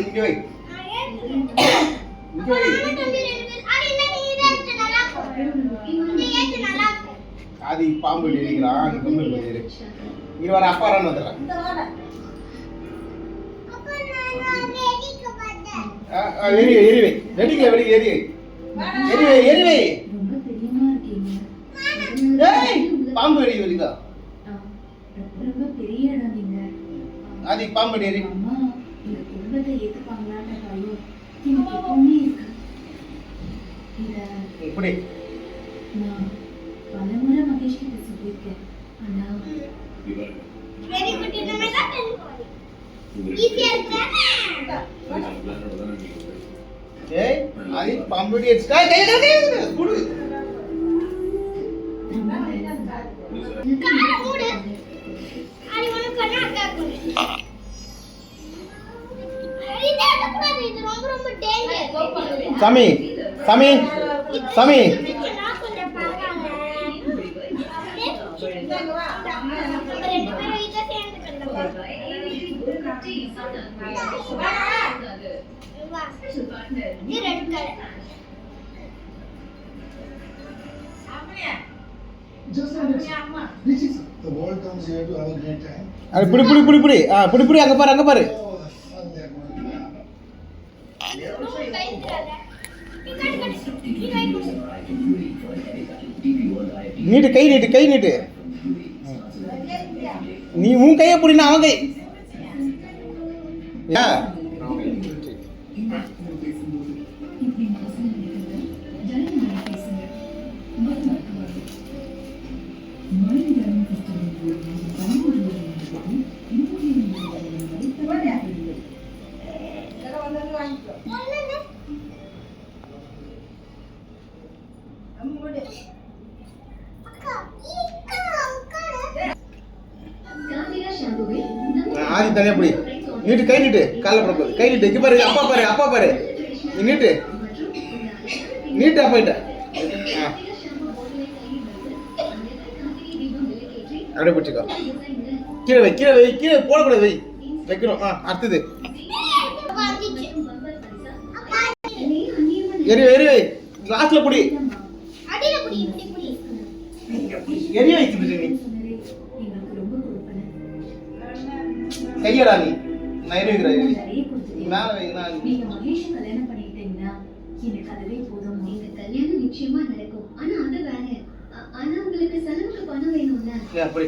இங்க வை இங்க வை ஆதி பாம்பு இருக்கிறான் நீ கம்மி பண்ணிடு இங்க வர அப்பா ரான் வந்துடுறேன் எரி வை, எரி வை. வெடிக்கல வெடி எரி வை. எரி வை எரி வை. ரொம்ப பெரியமா இருக்கீங்க ஏய் பாம்பு பாம்பு எரி அம்மா இந்த குடும்பத்தை ஏத்துப்பாங்களான்ற பயம் எனக்கு எப்பவுமே இருக்கு? இத இப்படி நான் பலமுறை மகேஷ் கிட்ட சொல்லியிருக்கேன். ஆனா வெரி குட் இந்த மாதிரி தான் ஈஸியா இருக்கு? ஏய் ஆதி பாம்பு வெடி அடிச்சுட்டா கை கை கை குடு great time. அது புடி புடி புடி புடி. ஆ புடி புடி. அங்க பாரு அங்க பாரு. நீட்டு கை நீட்டு கை நீட்டு. நீ உன் கையை பிடினா அவன் கை. ஏன் ஆதி தனியா பிடி நீட்டு கை நீட்டு காலைல போட போகுது. கை நீட்டு இங்க பாரு அப்பா பாரு அப்பா பாரு. நீ நீட்டு நீட்டு அப்பா கிட்ட. ஆ, அப்படியே பிடிச்சிக்கோ. கீழே வை கீழே வை கீழே போடக்கூடாது வை. வைக்கணும். ஆ அடுத்தது. எரி எரி வை. கிளாஸ்ல பிடி. எரிய வைக்குது நீ. கையடா நீ? கொடுத்துட்டீங்க. மேல வை நான் நீங்க மகேஷ் கல்யாணம் பண்ணிக்கிட்டீங்கன்னா எனக்கு அதுவே போதும். எங்க கல்யாணம் நிச்சயமா நடக்கும். ஆனா அது வேற. ஆனா உங்களுக்கு செலவுக்கு பணம் வேணும்ல. அப்படி?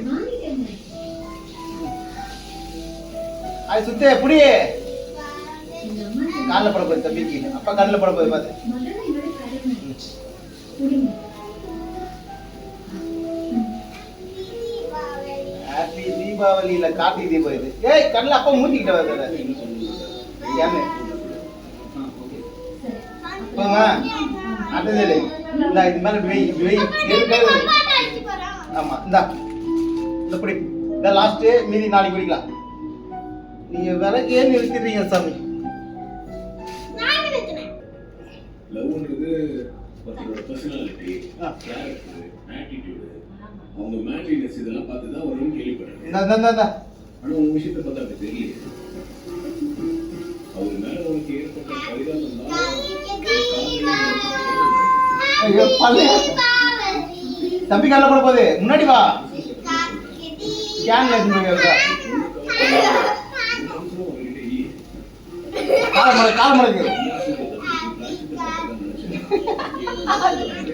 அது சுத்தே புடி. எங்க அம்மா காலில் போட போகுது தம்பிக்கு அப்பா கண்ணில் போட போகுது பாத்து. தீபாவளியில கார்த்திகை தீபம் இது. ஏய் கண்ணில் அப்பா மூஞ்சிக்கிட்ட வருது ஏன்னு போங்க அடுத்தது இல்லை. இந்தா இது மேல வெய் வெய் இப்படி ஏழு ஆமா இந்தா. இந்த பிடி இந்த லாஸ்ட் மீதி நாளைக்கு குடிக்கலாம். நீங்க விலைக்கே நிறுத்திடுறீங்க சாமி? லவ்ன்றது ஒருத்தரோட பர்சனாலிட்டி கேரக்டர் ஆட்டிடியூடு அவங்க மேட்லினஸ் இதெல்லாம் பார்த்து தான் வரும்னு கேள்விப்படுறேன் இந்த இந்த, இந்த இந்த. ஆனா உங்க விஷயத்தை பார்த்தா அப்படி தெரியல அவங்க மேல உனக்கு ஏற்பட்ட பரிதாபம் தான். தம்பி கண்ணில் போட போகுது. முன்னாடி வா.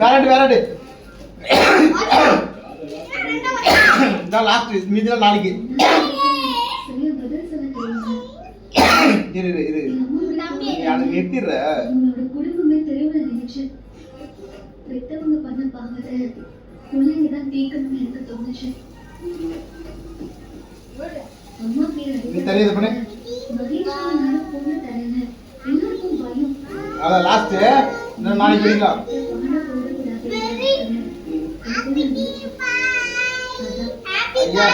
வேறாட்டு வேறாட்டு இதான் லாஸ்ட் மீதிலாம் நாளைக்கு. இரு இரு இரு. அதை நிறுத்திடுற. பெத்தவங்க பண்ண பாவத்தை பிள்ளைங்க தான் தீக்கணும்னு எனக்கு தோணுச்சு அம்மா பேர் தெரியுது பண்ணு. மகேஷ் பொண்ணு தரேன்னு எல்லாருக்கும் பயம். அதான் லாஸ்ட் நாளைக்கு ஐயா.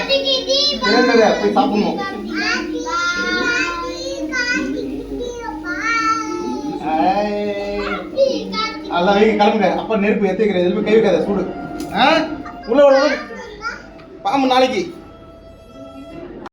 இறந்தது போய் சாப்பிடணும். அதான் வைக்க கிளம்புங்க. அப்பா நெருப்பு எத்திக்கிறேன் எதுவுமே கை வைக்காத சூடு. ஆ? உள்ள. பாம்பு நாளைக்கு.